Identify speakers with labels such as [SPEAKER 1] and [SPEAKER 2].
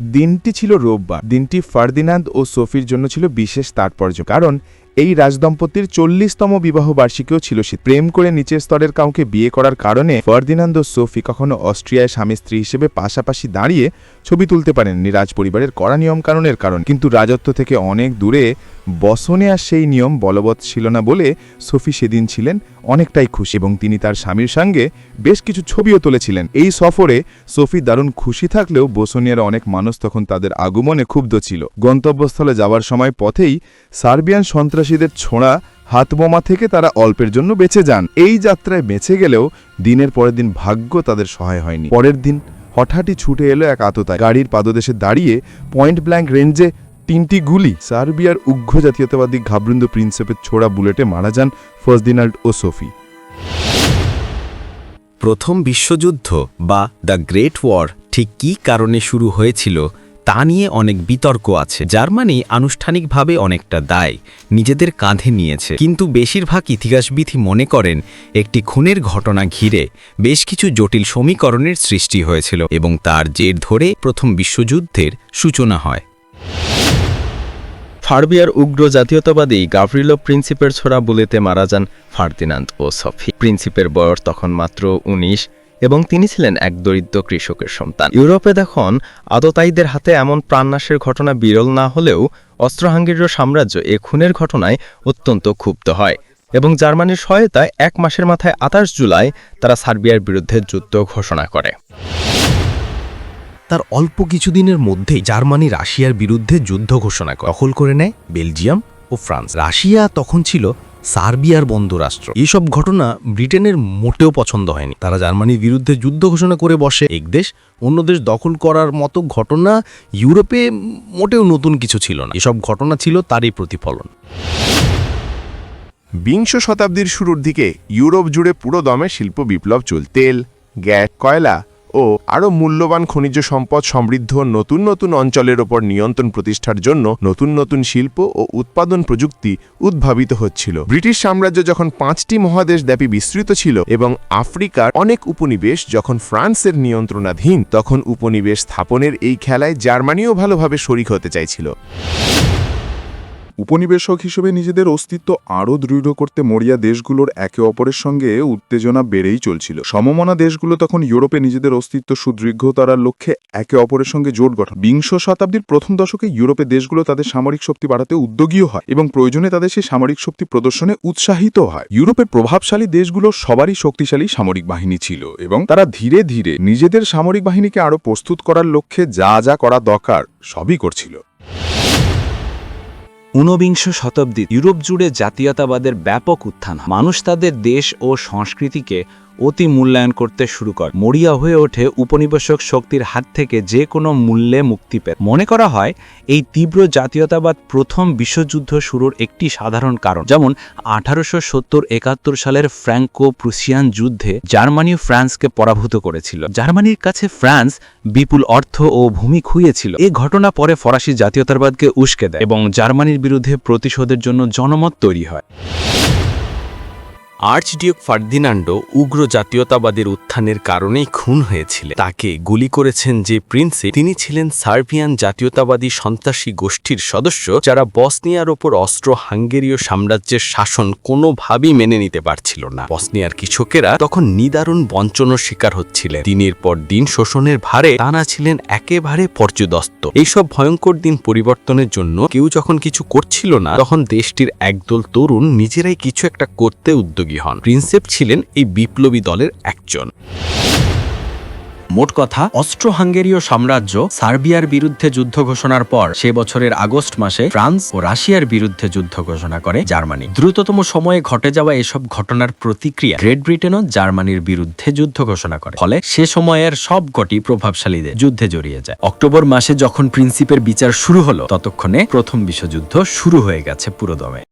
[SPEAKER 1] দিনটি ছিল রোববার। দিনটি ফার্দিনান্দ ও সোফির জন্য ছিল বিশেষ তাৎপর্য। কারণ এই রাজদম্পতির চল্লিশতম বিবাহ বার্ষিকীও ছিল সে প্রেম করে নিচের স্তরের কাউকে বিয়ে করার কারণে ফার্দিনান্দ ও সোফি কখনো অস্ট্রিয়ায় স্বামী স্ত্রী হিসেবে পাশাপাশি দাঁড়িয়ে ছবি তুলতে পারেননি রাজ পরিবারের কড়া নিয়ম কারণের কারণ। কিন্তু রাজত্ব থেকে অনেক দূরে বসনে আর সেই নিয়ম বলবৎ ছিল না বলে সোফি সেদিন ছিলেন অনেকটাই খুশি এবং তিনি তার স্বামীর সঙ্গে বেশ কিছু ছবিও তুলেছিলেন। এই সফরে সোফি দারুণ খুশি থাকলেও বসনিয়ার অনেক মানুষ তখন তাদের আগমনে ক্ষুব্ধ ছিল। গন্তব্যস্থলে যাওয়ার সময় পথেই সার্বিয়ান সন্ত্রাসীদের ছোঁড়া হাতবোমা থেকে তারা অল্পের জন্য বেঁচে যান। এই যাত্রায় বেঁচে গেলেও দিনের পরের দিন ভাগ্য তাদের সহায় হয়নি। পরের দিন হঠাৎই ছুটে এলো এক আততায়। গাড়ির পাদদেশে দাঁড়িয়ে পয়েন্ট ব্ল্যাঙ্ক রেঞ্জে তিনটি গুলি সার্বিয়ার উগ্র জাতীয়তাবাদী ঘাবৃন্দ প্রিন্সেপের ছোড়া বুলেটে মারা যান ফার্দিনাল্ড ও সোফি।
[SPEAKER 2] প্রথম বিশ্বযুদ্ধ বা দ্য গ্রেট ওয়ার ঠিক কী কারণে শুরু হয়েছিল তা নিয়ে অনেক বিতর্ক আছে। জার্মানি আনুষ্ঠানিকভাবে অনেকটা দায় নিজেদের কাঁধে নিয়েছে। কিন্তু বেশিরভাগ ইতিহাসবিধি মনে করেন একটি খুনের ঘটনা ঘিরে বেশ কিছু জটিল সমীকরণের সৃষ্টি হয়েছিল এবং তার জের ধরে প্রথম বিশ্বযুদ্ধের সূচনা হয়।
[SPEAKER 3] ফার্বিয়ার উগ্র জাতীয়তাবাদী গাভরিলো প্রিন্সিপের ছোড়া বুলেতে মারা যান ফার্দিনান্দ ও সফি। প্রিন্সিপের বয়স তখন মাত্র ১৯ এবং তিনি ছিলেন এক দরিদ্র কৃষকের সন্তান। ইউরোপে দেখুন আততায়ীদের হাতে এমন প্রাণনাশের ঘটনা বিরল না হলেও অস্ত্র হাঙ্গেরীয় সাম্রাজ্য এ খুনের ঘটনায় অত্যন্ত ক্ষুব্ধ হয় এবং জার্মানির সহায়তায় এক মাসের মাথায় আঠাশ জুলাই তারা সার্বিয়ার বিরুদ্ধে যুদ্ধ ঘোষণা করে।
[SPEAKER 2] তার অল্প কিছুদিনের মধ্যেই জার্মানি রাশিয়ার বিরুদ্ধে যুদ্ধ ঘোষণা দখল করে নেয় বেলজিয়াম ও ফ্রান্স। রাশিয়া তখন ছিল সার্বিয়ার বন্ধু রাষ্ট্র এইসব ঘটনা ব্রিটেনের মোটেও পছন্দ হয়নি। তারা জার্মানির বিরুদ্ধে যুদ্ধ ঘোষণা করে বসে। এক দেশ অন্য দেশ দখল করার মতো ঘটনা ইউরোপে মোটেও নতুন কিছু ছিল না। এসব ঘটনা ছিল তারই প্রতিফলন।
[SPEAKER 4] বিংশ শতাব্দীর শুরুর দিকে ইউরোপ জুড়ে পুরো দমে শিল্প বিপ্লব চল, তেল, গ্যাস, কয়লা ও আরও মূল্যবান খনিজ সম্পদ সমৃদ্ধ নতুন নতুন অঞ্চলের ওপর নিয়ন্ত্রণ প্রতিষ্ঠার জন্য নতুন নতুন শিল্প ও উৎপাদন প্রযুক্তি উদ্ভাবিত হচ্ছিল। ব্রিটিশ সাম্রাজ্য যখন পাঁচটি মহাদেশ ব্যাপী বিস্তৃত ছিল এবং আফ্রিকার অনেক উপনিবেশ যখন ফ্রান্সের নিয়ন্ত্রণাধীন, তখন উপনিবেশ স্থাপনের এই খেলায় জার্মানিও ভালোভাবে শরিক হতে চাইছিল।
[SPEAKER 5] উপনিবেশক হিসেবে নিজেদের অস্তিত্ব আরও দৃঢ় করতে মরিয়া দেশগুলোর একে অপরের সঙ্গে উত্তেজনা বেড়েই চলছিল। সমমনা দেশগুলো তখন ইউরোপে নিজেদের অস্তিত্ব সুদৃঢ়তার লক্ষ্যে একে অপরের সঙ্গে জোট গঠন। বিংশ শতাব্দীর প্রথম দশকে ইউরোপে দেশগুলো তাদের সামরিক শক্তি বাড়াতে উদ্যোগীও হয় এবং প্রয়োজনে তাদের সেই সামরিক শক্তি প্রদর্শনে উৎসাহিত হয়। ইউরোপের প্রভাবশালী দেশগুলো সবারই শক্তিশালী সামরিক বাহিনী ছিল এবং তারা ধীরে ধীরে নিজেদের সামরিক বাহিনীকে আরও প্রস্তুত করার লক্ষ্যে যা যা করা দরকার সবই করছিল।
[SPEAKER 6] ঊনবিংশ শতাব্দী ইউরোপ জুড়ে জাতীয়তাবাদের ব্যাপক উত্থান মানুষ তাদের দেশ ও সংস্কৃতিকে অতি মূল্যায়ন করতে শুরু করে। মরিয়া হয়ে ওঠে উপনিবেশক শক্তির হাত থেকে যে কোনো মূল্যে মুক্তি পেত। মনে করা হয়, এই তীব্র জাতীয়তাবাদ প্রথম বিশ্বযুদ্ধ শুরুর একটি সাধারণ কারণ। যেমন, আঠারোশো সত্তর একাত্তর সালের ফ্র্যাঙ্কো প্রুসিয়ান যুদ্ধে জার্মানি ফ্রান্সকে পরাভূত করেছিল। জার্মানির কাছে ফ্রান্স বিপুল অর্থ ও ভূমি খুইয়েছিল। এই ঘটনা পরে ফরাসি জাতীয়তাবাদকে উস্কে দেয় এবং জার্মানির বিরুদ্ধে প্রতিশোধের জন্য জনমত তৈরি হয়।
[SPEAKER 2] আর্চডিউক ফার্দিনান্ডো উগ্র জাতীয়তাবাদের উত্থানের কারণেই খুন হয়েছিলেন। তাকে গুলি করেছেন যে প্রিন্সে, তিনি ছিলেন সার্বিয়ান জাতীয়তাবাদী সন্ত্রাসী গোষ্ঠীর সদস্য, যারা বসনিয়ার ওপর অস্ত্র হাঙ্গেরীয় সাম্রাজ্যের শাসন কোনোভাবেই মেনে নিতে পারছিল না। বসনিয়ার কৃষকেরা তখন নিদারুণ বঞ্চনার শিকার হচ্ছিলেন। দিনের পর দিন শোষণের ভারে তারা ছিলেন একেবারে পর্যদস্ত। এইসব ভয়ঙ্কর দিন পরিবর্তনের জন্য কেউ যখন কিছু করছিল না, তখন দেশটির একদল তরুণ নিজেরাই কিছু একটা করতে উদ্যোগী হন। প্রিন্সেপ ছিলেন এই বিপ্লবী দলের একজন।
[SPEAKER 6] মোট কথা অস্ট্রো হাঙ্গেরীয় সাম্রাজ্য সার্বিয়ার বিরুদ্ধে যুদ্ধ ঘোষণার পর সে বছরের আগস্ট মাসে ফ্রান্স ও রাশিয়ার বিরুদ্ধে যুদ্ধ ঘোষণা করে জার্মানি। দ্রুততম সময়ে ঘটে যাওয়া এসব ঘটনার প্রতিক্রিয়া গ্রেট ব্রিটেনও জার্মানির বিরুদ্ধে যুদ্ধ ঘোষণা করে। ফলে সে সময়ের সবকটি প্রভাবশালীদের যুদ্ধে জড়িয়ে যায়। অক্টোবর মাসে যখন প্রিন্সিপের বিচার শুরু হলো, ততক্ষণে প্রথম বিশ্বযুদ্ধ শুরু হয়ে গেছে পুরোদমে।